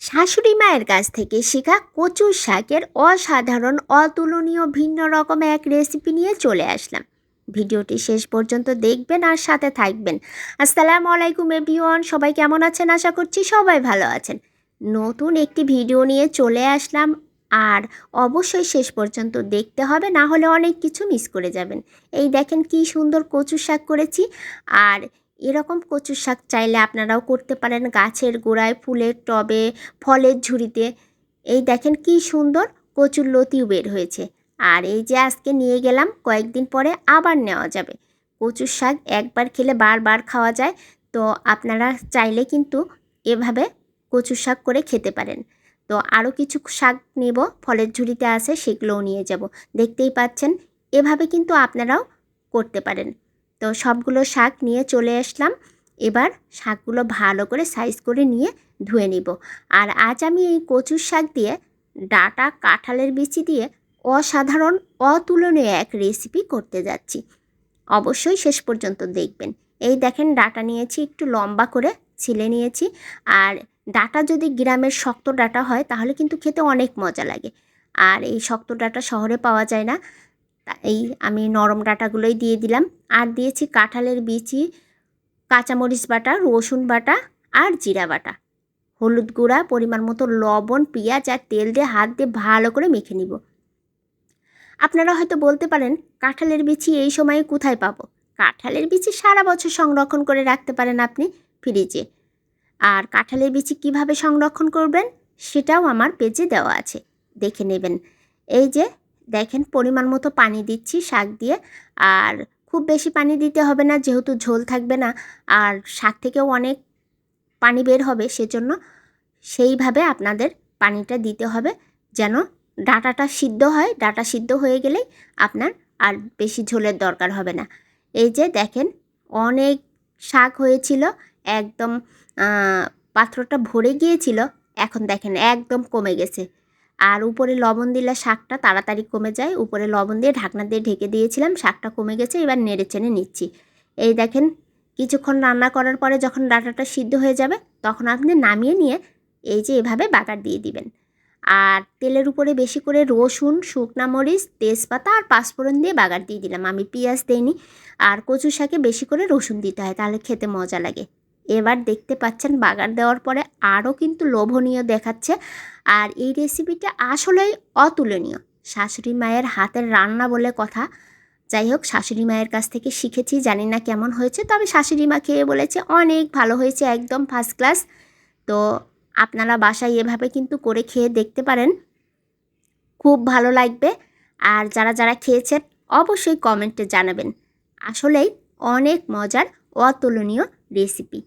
শাশুড়ি মায়ের কাছ থেকে শেখা কচুর শাকের অসাধারণ, অতুলনীয় ভিন্ন রকম এক রেসিপি নিয়ে চলে আসলাম। ভিডিওটি শেষ পর্যন্ত দেখবেন আর সাথে থাকবেন। আসসালামু আলাইকুম এভরিওয়ান, সবাই কেমন আছেন? আশা করছি সবাই ভালো আছেন। নতুন একটি ভিডিও নিয়ে চলে আসলাম আর অবশ্যই শেষ পর্যন্ত দেখতে হবে, না হলে অনেক কিছু মিস করে যাবেন। এই দেখেন কি সুন্দর কচু শাক করেছি আর এরকম কচু শাক চাইলে আপনারাও করতে পারেন গাছের গোড়ায়, ফুলের টবে, ফলের ঝুড়িতে। এই দেখেন কি সুন্দর কচুর লতিও বের হয়েছে। আর এই যে আজকে নিয়ে গেলাম, কয়েকদিন পরে আবার নেওয়া যাবে। কচুর শাক একবার খেলে বারবার খাওয়া যায়, তো আপনারা চাইলে কিন্তু এভাবে কচু শাক করে খেতে পারেন। তো আরও কিছু শাক নেব, ফলের ঝুড়িতে আছে, সেগুলোও নিয়ে যাব। দেখতেই পাচ্ছেন, এভাবে কিন্তু আপনারাও করতে পারেন। তো সবগুলো শাক নিয়ে চলে আসলাম। এবার শাকগুলো ভালো করে সাইজ করে নিয়ে ধুয়ে নিব। আর আজ আমি এই কচুর শাক দিয়ে ডাটা, কাঁঠালের বিচি দিয়ে অসাধারণ, অতুলনীয় এক রেসিপি করতে যাচ্ছি। অবশ্যই শেষ পর্যন্ত দেখবেন। এই দেখেন ডাটা নিয়েছি, একটু লম্বা করে ছিলে নিয়েছি। আর ডাটা যদি গ্রামের শক্ত ডাটা হয়, তাহলে কিন্তু খেতে অনেক মজা লাগে। আর এই শক্ত ডাটা শহরে পাওয়া যায় না। এই আমি নরম ডাটাগুলোই দিয়ে দিলাম। আর দিয়েছি কাঁঠালের বিচি, কাঁচামরিচ বাটা, রসুন বাটা আর জিরা বাটা। হলুদ গুঁড়া, পরিমাণ মতো লবণ, পেঁয়াজ আর তেল দিয়ে হাত দিয়ে ভালো করে মেখে নিব। আপনারা হয়তো বলতে পারেন, কাঁঠালের বিচি এই সময়ে কোথায় পাবো? কাঁঠালের বিচি সারা বছর সংরক্ষণ করে রাখতে পারেন আপনি ফ্রিজে। আর কাঁঠালের বিচি কীভাবে সংরক্ষণ করবেন, সেটাও আমার পেজে দেওয়া আছে। দেখে নেবেন। এই যে দেখেন পরিমাণ মতো পানি দিচ্ছি শাক দিয়ে। আর খুব বেশি পানি দিতে হবে না, যেহেতু ঝোল থাকবে না। আর শাক থেকেও অনেক পানি বের হবে, সেজন্য সেইভাবে আপনাদের পানিটা দিতে হবে, যেন ডাটাটা সিদ্ধ হয়। ডাটা সিদ্ধ হয়ে গেলেই আপনার আর বেশি ঝোলের দরকার হবে না। এই যে দেখেন, অনেক শাক হয়েছিল, একদম পাত্রটা ভরে গিয়েছিল, এখন দেখেন একদম কমে গেছে। আর উপরে লবণ দিলে শাকটা তাড়াতাড়ি কমে যায়। উপরে লবণ দিয়ে ঢাকনা দিয়ে ঢেকে দিয়েছিলাম, শাকটা কমে গেছে, এবার নেড়ে চেনে নিচ্ছি। এই দেখেন, কিছুক্ষণ রান্না করার পরে যখন ডাটাটা সিদ্ধ হয়ে যাবে, তখন আপনি নামিয়ে নিয়ে এই যে এভাবে বাগার দিয়ে দিবেন। আর তেলের উপরে বেশি করে রসুন, শুকনা মরিচ, তেজপাতা আর পাঁচফোড়ন দিয়ে বাগার দিয়ে দিলাম। আমি পেঁয়াজ দিইনি, আর কচু শাকে বেশি করে রসুন দিতে হয়, তাহলে খেতে মজা লাগে। এবার দেখতে পাচ্ছেন বাগার দেওয়ার পরে আরও কিন্তু লোভনীয় দেখাচ্ছে। আর এই রেসিপিটা আসলেই অতুলনীয়। শাশুড়ি মায়ের হাতের রান্না বলে কথা। যাই হোক, শাশুড়ি মায়ের কাছ থেকে শিখেছি, জানি না কেমন হয়েছে, তবে শাশুড়ি মা খেয়ে বলেছে, অনেক ভালো হয়েছে, একদম ফার্স্ট ক্লাস তো আপনারা বাসায় এভাবে কিন্তু করে খেয়ে দেখতে পারেন। খুব ভালো লাগবে। আর যারা যারা খেয়েছেন, অবশ্যই কমেন্টে জানাবেন। আসলেই অনেক মজার, অতুলনীয় রেসিপি